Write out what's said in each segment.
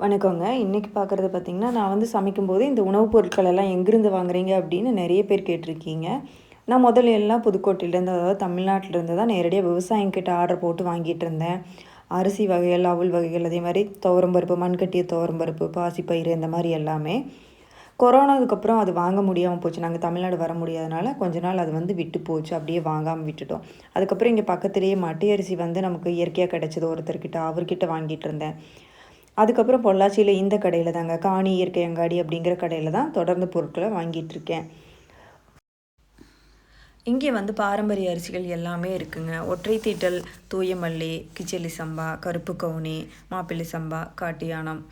வணக்கங்க. இன்றைக்கி பார்க்குறது பார்த்திங்கன்னா நான் வந்து சமைக்கும்போது இந்த உணவுப் பொருட்கள் எல்லாம் எங்கேருந்து வாங்குறீங்க அப்படின்னு நிறைய பேர் கேட்டிருக்கீங்க. நான் முதல்ல எல்லாம் புதுக்கோட்டையிலேருந்து அதாவது தமிழ்நாட்டிலேருந்து தான் நேரடியாக விவசாயிங்கிட்ட ஆர்டர் போட்டு வாங்கிட்டு இருந்தேன். அரிசி வகைகள் அவுள் வகைகள் அதே மாதிரி துவரம்பருப்பு மண்கட்டிய துவரம்பருப்பு பாசிப்பயிறு இந்த மாதிரி எல்லாமே. கொரோனாவுக்கப்புறம் அது வாங்க முடியாமல் போச்சு. நாங்கள் தமிழ்நாடு வர முடியாதனால கொஞ்ச நாள் அது வந்து விட்டு போச்சு. அப்படியே வாங்காமல் விட்டுட்டோம். அதுக்கப்புறம் இங்கே பக்கத்துலேயே மட்டி அரிசி வந்து நமக்கு இயற்கையாக கிடைச்சது. ஒருத்தர்கிட்ட அவர்கிட்ட வாங்கிட்டு இருந்தேன். அதுக்கப்புறம் பொள்ளாச்சியில் இந்த கடையில் தாங்க காணி இயற்கை அங்காடி அப்படிங்கிற கடையில் தான் தொடர்ந்து பொருட்களை வாங்கிட்டு இருக்கேன். இங்கே வந்து பாரம்பரிய அரிசிகள் எல்லாமே இருக்குங்க. ஒற்றை தீட்டல் தூய மல்லி கிச்சலி சம்பா கருப்பு கவுனி மாப்பிள்ளை சம்பா காட்டியானம்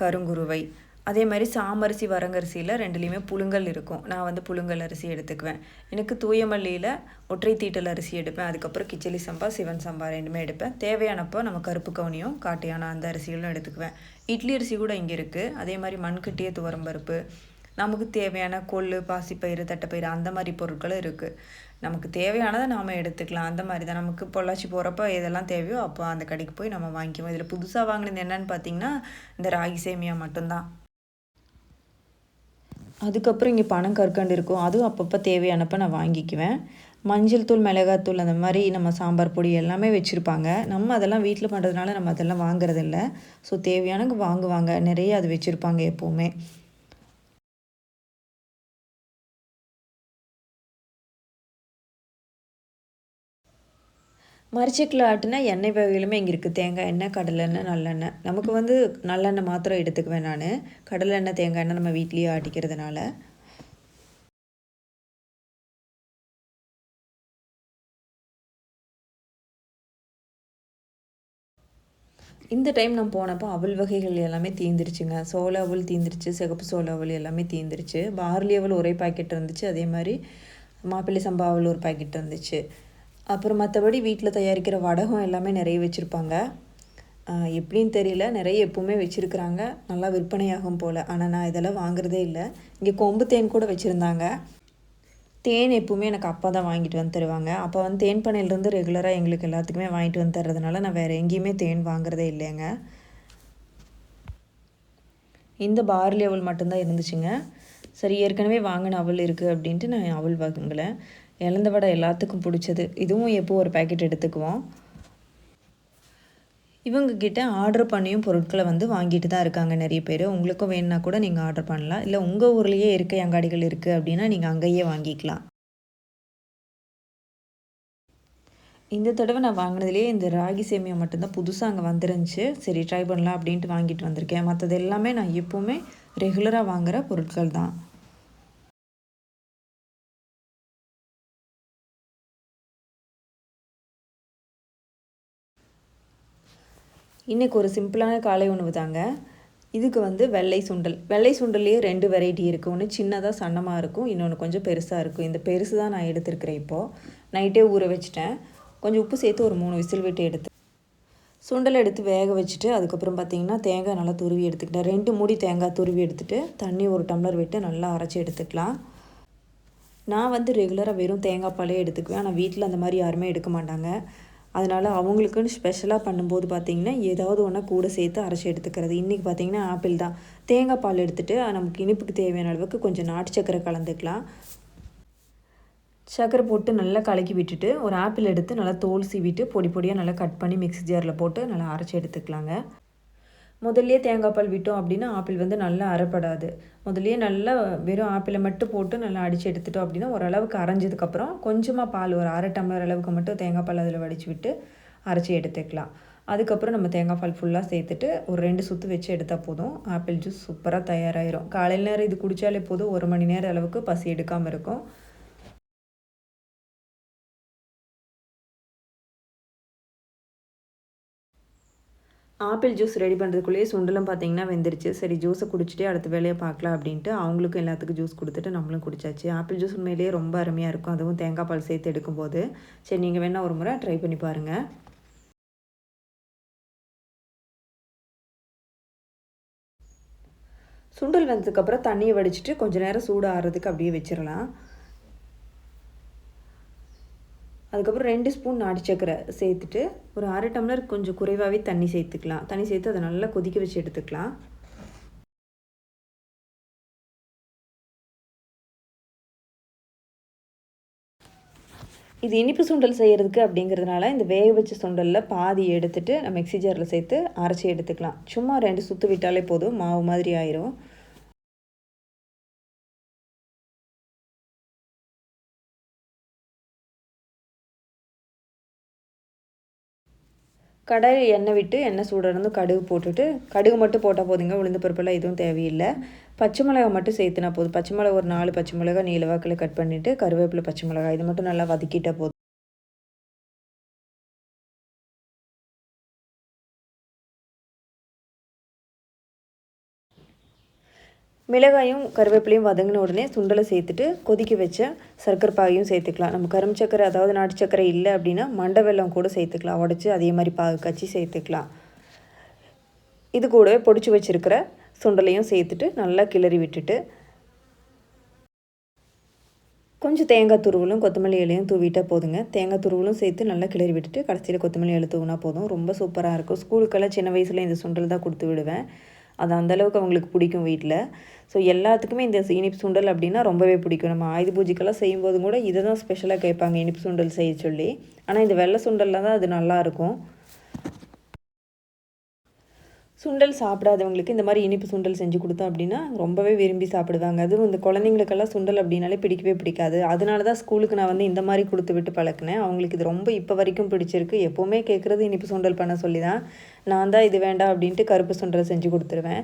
கருங்குருவை. அதே மாதிரி சாமரிசி வரங்கரிசியில் ரெண்டுலேயுமே புழுங்கல் இருக்கும். நான் வந்து புழுங்கல் அரிசி எடுத்துக்குவேன். எனக்கு தூயமல்லியில் ஒற்றை தீட்டல் அரிசி எடுப்பேன். அதுக்கப்புறம் கிச்சலி சம்பா சிவன் சம்பா ரெண்டுமே எடுப்பேன். தேவையானப்போ நம்ம கருப்பு கவுனியும் காட்டியான அந்த அரிசிகளும் எடுத்துக்குவேன். இட்லி அரிசி கூட இங்கே இருக்குது அதே மாதிரி மண்கட்டிய துவரம்பருப்பு நமக்கு தேவையான கொள்ளு பாசிப்பயிறு தட்டைப்பயிறு அந்த மாதிரி பொருட்களும் இருக்குது நமக்கு தேவையானதை நாம் எடுத்துக்கலாம். அந்த மாதிரி தான். நமக்கு பொள்ளாச்சி போகிறப்ப எதெல்லாம் தேவையோ அப்போ அந்த கடைக்கு போய் நம்ம வாங்கிக்குவோம். இதில் புதுசாக வாங்கினது என்னன்னு பார்த்திங்கன்னா இந்த ராகி சேமியா மட்டும்தான். அதுக்கப்புறம் இங்கே பணம் கற்கண்டு இருக்கும். அதுவும் அப்பப்போ தேவையானப்போ நான் வாங்கிக்குவேன். மஞ்சள் தூள் மிளகாத்தூள் அந்த மாதிரி நம்ம சாம்பார் பொடி எல்லாமே வச்சுருப்பாங்க. நம்ம அதெல்லாம் வீட்டில் பண்ணுறதுனால நம்ம அதெல்லாம் வாங்குறதில்ல. ஸோ தேவையானவங்க வாங்குவாங்க. நிறைய அது வச்சுருப்பாங்க எப்போவுமே. மரிச்சக்கில் ஆட்டுனா எண்ணெய் வகையிலுமே இங்கே இருக்குது தேங்காய் எண்ணெய் கடலெண்ணெய் நல்லெண்ணெய். நமக்கு வந்து நல்லெண்ணெய் மாத்திரம் எடுத்துக்குவேன் நான். கடலெண்ணெய் தேங்காய் எண்ணெய் நம்ம வீட்லேயே ஆட்டிக்கிறதுனால. இந்த டைம் நான் போனப்போ அவல் வகைகள் எல்லாமே தீந்துருச்சுங்க. சோள அவல் தீந்துருச்சு சிகப்பு சோள அவல் எல்லாமே தீந்துருச்சு. பார்லி அவல் ஒரே பாக்கெட் இருந்துச்சு. அதே மாதிரி மாப்பிள்ளை சம்பா அவல் ஒரு பாக்கெட் இருந்துச்சு. அப்புறம் மற்றபடி வீட்டில் தயாரிக்கிற வடகம் எல்லாமே நிறைய வச்சுருப்பாங்க. எப்படின்னு தெரியல. நிறைய எப்பவுமே வச்சுருக்குறாங்க. நல்லா விற்பனையாகும் போல். ஆனால் நான் இதெல்லாம் வாங்குறதே இல்லை. இங்கே கொம்பு தேன் கூட வச்சுருந்தாங்க. தேன் எப்பவுமே எனக்கு அப்பா தான் வாங்கிட்டு வந்து தருவாங்க. அப்போ வந்து தேன் பண்ணையிலேருந்து ரெகுலராக எங்களுக்கு எல்லாத்துக்குமே வாங்கிட்டு வந்து தர்றதுனால நான் வேறு எங்கேயுமே தேன் வாங்குறதே இல்லைங்க. இந்த பார்லி அவள் மட்டும்தான் இருந்துச்சுங்க. சரி ஏற்கனவே வாங்கின அவள் இருக்குது அப்படின்ட்டு நான் அவள் வாங்கலை. இழந்த வடை எல்லாத்துக்கும் பிடிச்சது. இதுவும் எப்போ ஒரு பேக்கெட் எடுத்துக்குவோம். இவங்கக்கிட்ட ஆர்டர் பண்ணியும் பொருட்களை வந்து வாங்கிட்டு தான் இருக்காங்க நிறைய பேர். உங்களுக்கும் வேணுன்னா கூட நீங்கள் ஆர்டர் பண்ணலாம். இல்லை உங்கள் ஊர்லேயே இருக்க அங்காடிகள் இருக்குது அப்படின்னா நீங்கள் அங்கேயே வாங்கிக்கலாம். இந்த தடவை நான் வாங்கினதுலேயே இந்த ராகி சேமியா மட்டும்தான் புதுசாக அங்கே வந்துருந்துச்சு. சரி ட்ரை பண்ணலாம் அப்படின்ட்டு வாங்கிட்டு வந்திருக்கேன். மற்றது எல்லாமே நான் எப்போவுமே ரெகுலராக வாங்குகிற பொருட்கள் தான். இன்றைக்கி ஒரு சிம்பிளான காலை உணவு தாங்க. இதுக்கு வந்து வெள்ளை சுண்டல். வெள்ளை சுண்டல்லையே ரெண்டு வெரைட்டி இருக்குது ஒன்று சின்னதாக சன்னமாக இருக்கும். இன்னொன்று கொஞ்சம் பெருசாக இருக்கும். இந்த பெருசு தான் நான் எடுத்துருக்கிறேன் இப்போது நைட்டே ஊற வச்சுட்டேன். கொஞ்சம் உப்பு சேர்த்து ஒரு மூணு விசில் விட்டு எடுத்து சுண்டல் எடுத்து வேக வச்சுட்டு அதுக்கப்புறம் பார்த்திங்கன்னா தேங்காய் நல்லா துருவி எடுத்துக்கிட்டேன். ரெண்டு மூடி தேங்காய் துருவி எடுத்துகிட்டு தண்ணி ஒரு டம்ளர் விட்டு நல்லா அரைச்சி எடுத்துக்கலாம். நான் வந்து ரெகுலராக வெறும் தேங்காய் பாலே எடுத்துக்குவேன். ஆனால் வீட்டில் அந்த மாதிரி யாருமே எடுக்க மாட்டாங்க. அதனால் அவங்களுக்குன்னு ஸ்பெஷலாக பண்ணும்போது பார்த்திங்கன்னா ஏதாவது ஒன்றா கூட சேர்த்து அரைச்சி எடுத்துக்கிறது. இன்றைக்கி பார்த்திங்கன்னா ஆப்பிள் தான். தேங்காய் பால் எடுத்துகிட்டு நமக்கு இனிப்புக்கு தேவையான அளவுக்கு கொஞ்சம் நாட்டு சக்கரை கலந்துக்கலாம். சக்கரை போட்டு நல்லா கலக்கி விட்டுட்டு ஒரு ஆப்பிள் எடுத்து நல்லா தோல் சீவிட்டு பொடி பொடியாக நல்லா கட் பண்ணி மிக்ஸி ஜாரில் போட்டு நல்லா அரைச்சி எடுத்துக்கலாங்க. முதல்லையே தேங்காய் பால் விட்டோம் அப்படின்னா ஆப்பிள் வந்து நல்லா அரைப்படாது. முதல்லையே நல்லா வெறும் ஆப்பிளை மட்டும் போட்டு நல்லா அடித்து எடுத்துட்டோம் அப்படின்னா ஓரளவுக்கு அரைஞ்சதுக்கப்புறம் கொஞ்சமாக பால் ஒரு அரை டம்ளர் அளவுக்கு மட்டும் தேங்காய் பால் அதில் வடித்து விட்டு அரைச்சி எடுத்துக்கலாம். அதுக்கப்புறம் நம்ம தேங்காய் பால் ஃபுல்லாக சேர்த்துட்டு ஒரு ரெண்டு சுற்று வச்சு எடுத்தால் போதும். ஆப்பிள் ஜூஸ் சூப்பராக தயாராகிரும் காலையில் நேரம் இது குடித்தாலே போதும். ஒரு மணி நேரம் அளவுக்கு பசி எடுக்காமல் இருக்கும். ஆப்பிள் ஜூஸ் ரெடி பண்ணுறதுக்குள்ளேயே சுண்டலும் பார்த்தீங்கன்னா வெந்துருச்சு. சரி ஜூஸை குடிச்சிட்டே அடுத்த வேலையை பார்க்கலாம் அப்படின்ட்டு அவங்களுக்கும் எல்லாத்துக்கும் ஜூஸ் கொடுத்துட்டு நம்மளும் குடிச்சாச்சு. ஆப்பிள் ஜூஸ் உண்மையிலேயே ரொம்ப அருமையாக இருக்கும். அதுவும் தேங்காய் பால் சேர்த்து எடுக்கும்போது. சரி நீங்கள் வேணால் ஒரு முறை ட்ரை பண்ணி பாருங்கள் சுண்டல் வந்ததுக்கப்புறம் தண்ணியை வடிச்சிட்டு கொஞ்சம் நேரம் சூடு ஆறுறதுக்கு அப்படியே வச்சிடலாம். அதுக்கப்புறம் ரெண்டு ஸ்பூன் நாட்டு சக்கரை சேர்த்துட்டு ஒரு அரை டம்ளர் கொஞ்சம் குறைவாகவே தண்ணி சேர்த்துக்கலாம். தண்ணி சேர்த்து அதை நல்லா கொதிக்க வச்சு எடுத்துக்கலாம். இது இனிப்பு சுண்டல் செய்கிறதுக்கு அப்படிங்கிறதுனால இந்த வேக வச்ச சுண்டலில் பாதி எடுத்துகிட்டு நம்ம மிக்சி ஜாரில் சேர்த்து அரைச்சி எடுத்துக்கலாம். சும்மா ரெண்டு சுற்று விட்டாலே போதும். மாவு மாதிரி ஆயிரும். கடாயில் எண்ணெய் விட்டு எண்ணெய் சூடருந்து கடுகு போட்டுட்டு கடுகு மட்டும் போட்டால் போதுங்க உளுந்து பருப்பெல்லாம் எதுவும் தேவையில்லை. பச்சை மிளகா மட்டும் சேர்த்துனா போதும். பச்சை மிளகா ஒரு நாலு பச்சை மிளகா நீளவாக்கில் கட் பண்ணிவிட்டு கருவேப்பிலை பச்சை மிளகா இது மட்டும் நல்லா வதக்கிட்டால் போதும். மிளகாயும் கருவேப்பிலையும் வதங்கின உடனே சுண்டலை சேர்த்துட்டு கொதிக்க வச்ச சர்க்கரை பாகையும் சேர்த்துக்கலாம். நம்ம கரும் சக்கரை அதாவது நாட்டு சக்கரை இல்லை அப்படின்னா மண்டை வெல்லம் கூட சேர்த்துக்கலாம். உடச்சி அதே மாதிரி பாகு காய்ச்சி சேர்த்துக்கலாம். இது கூடவே பொடிச்சு வச்சுருக்கிற சுண்டலையும் சேர்த்துட்டு நல்லா கிளறி விட்டுட்டு கொஞ்சம் தேங்காய் துருவலும் கொத்தமல்லி இலையும் தூவிட்டால் போதுங்க. தேங்காய் துருவலும் சேர்த்து நல்லா கிளறி விட்டுட்டு கடைசியில் கொத்தமல்லி இலை தூவினா போதும். ரொம்ப சூப்பராக இருக்கும். ஸ்கூலுக்கெல்லாம் சின்ன வயசில் இந்த சுண்டல் தான் கொடுத்து விடுவேன். அது அந்தளவுக்கு அவங்களுக்கு பிடிக்கும் வீட்டில் ஸோ எல்லாத்துக்குமே இந்த இனிப்பு சுண்டல் அப்படின்னா ரொம்பவே பிடிக்கும். நம்ம ஆயுத பூஜைக்கெல்லாம் செய்யும்போது கூட இதை தான் ஸ்பெஷலாக கேட்பாங்க இனிப்பு சுண்டல் செய்ய சொல்லி. ஆனால் இந்த வெள்ளை சுண்டலில் தான் அது நல்லாயிருக்கும் சுண்டல் சாப்பிடாதவங்களுக்கு இந்த மாதிரி இனிப்பு சுண்டல் செஞ்சு கொடுத்தோம் அப்படின்னா ரொம்பவே விரும்பி சாப்பிடுவாங்க. அதுவும் இந்த குழந்தைங்களுக்கெல்லாம் சுண்டல் அப்படின்னாலே பிடிக்கவே பிடிக்காது. அதனால தான் ஸ்கூலுக்கு நான் வந்து இந்த மாதிரி கொடுத்து விட்டு பழக்கினேன். அவங்களுக்கு இது ரொம்ப இப்போ வரைக்கும் பிடிச்சிருக்கு. எப்போவுமே கேட்குறது இனிப்பு சுண்டல் பண்ண சொல்லி தான் நான் தான் இது வேண்டாம் அப்படின்ட்டு கருப்பு சுண்டல் செஞ்சு கொடுத்துருவேன்.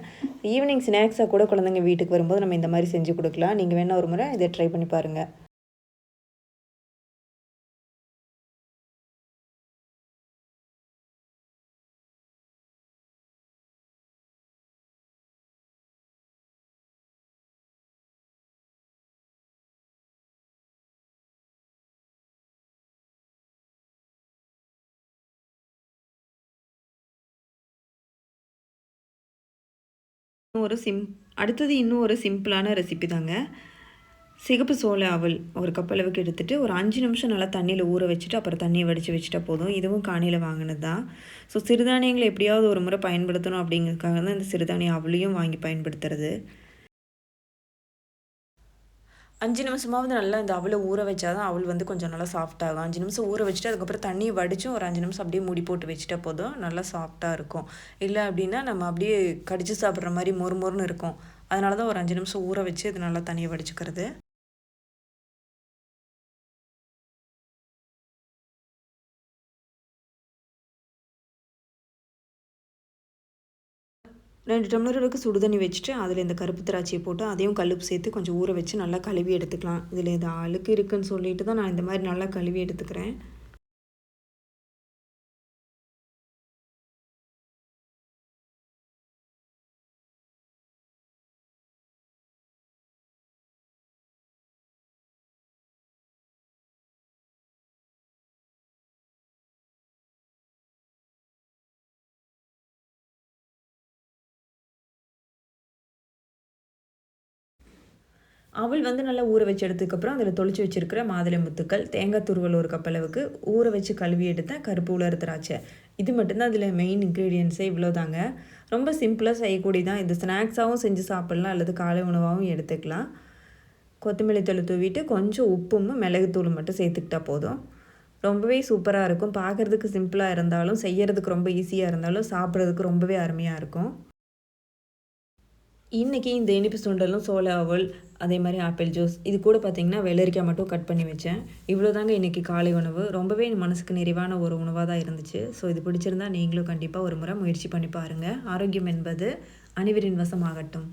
ஈவினிங் ஸ்நாக்ஸாக கூட குழந்தைங்க வீட்டுக்கு வரும்போது நம்ம இந்த மாதிரி செஞ்சு கொடுக்கலாம். நீங்கள் வேணால் ஒரு முறை இதை ட்ரை பண்ணி பாருங்கள் ஒரு சிம் அடுத்தது இன்னும் ஒரு சிம்பிளான ரெசிபி தாங்க. சிகப்பு சோள அவல் ஒரு கப் அளவுக்கு எடுத்துகிட்டு ஒரு அஞ்சு நிமிஷம் நல்லா தண்ணியில் ஊற வச்சுட்டு அப்புறம் தண்ணியை வடித்து வச்சுட்டா போதும். இதுவும் காணியில் வாங்கினது தான் ஸோ சிறுதானியங்களை எப்படியாவது ஒரு முறை பயன்படுத்தணும் அப்படிங்கிறதுக்காக தான் இந்த சிறுதானியம் அவளையும் வாங்கி பயன்படுத்துறது. அஞ்சு நிமிஷமாவது நல்லா இந்த அவளை ஊற வச்சா தான் அவள் வந்து கொஞ்சம் நல்லா சாஃப்டாகும் அஞ்சு நிமிஷம் ஊற வச்சுட்டு அதுக்கப்புறம் தண்ணி வடிச்சும் ஒரு அஞ்சு நிமிஷம் அப்படியே மூடி போட்டு வச்சுட்டா போதும். நல்லா சாஃப்டாக இருக்கும். இல்லை அப்படின்னா நம்ம அப்படியே கடிச்சு சாப்பிட்ற மாதிரி மொறு மொறுன்னு இருக்கும். அதனால தான் ஒரு அஞ்சு நிமிஷம் ஊற வச்சு இது நல்லா தண்ணியை வடிச்சுக்கிறது. ரெண்டு டம்ளர் அளவுக்கு சுடுதண்ணி வச்சுட்டு அதில் இந்த கருப்பு திராட்சையை போட்டு அதையும் கழுப்பு சேர்த்து கொஞ்சம் ஊற வச்சு நல்லா கழுவி எடுத்துக்கலாம். இதில் இது அழுக்கு இருக்குன்னு சொல்லிட்டு தான் நான் இந்த மாதிரி நல்லா கழுவி எடுத்துக்கிறேன். அவள் வந்து நல்லா ஊற வச்சு எடுத்ததுக்கப்புறம் அதில் தொளிச்சு வச்சுருக்கிற மாதுளை முத்துக்கள் தேங்காய் துருவல் ஒரு கப்பளவுக்கு ஊற வச்சு கழுவி எடுத்த கருப்பு உலர் திராட்சை. இது மட்டும்தான் அதில் மெயின் இன்க்ரீடியன்ஸே இவ்வளோதாங்க ரொம்ப சிம்பிளாக செய்யக்கூடிய தான் இது ஸ்நாக்ஸாகவும் செஞ்சு சாப்பிட்லாம் அல்லது காலை உணவாகவும் எடுத்துக்கலாம். கொத்தமல்லி தூள் தூவிட்டு கொஞ்சம் உப்பும் மிளகுத்தூள் மட்டும் சேர்த்துக்கிட்டா போதும். ரொம்பவே சூப்பராக இருக்கும். பார்க்குறதுக்கு சிம்பிளாக இருந்தாலும் செய்கிறதுக்கு ரொம்ப ஈஸியாக இருந்தாலும் சாப்பிட்றதுக்கு ரொம்பவே அருமையாக இருக்கும். இன்றைக்கி இந்த இனிப்பு சுண்டலும் சோள அவல் அதே மாதிரி ஆப்பிள் ஜூஸ் இது கூட பார்த்திங்கன்னா வெள்ளரிக்காய் மட்டும் கட் பண்ணி வச்சேன். இவ்வளோ தாங்க இன்றைக்கி காலை உணவு. ரொம்பவே மனசுக்கு நிறைவான ஒரு உணவாக தான் இருந்துச்சு. ஸோ இது பிடிச்சிருந்தா நீங்களும் கண்டிப்பாக ஒரு முறை முயற்சி பண்ணி பாருங்கள் ஆரோக்கியம் என்பது அனைவரின் வசமாகட்டும்.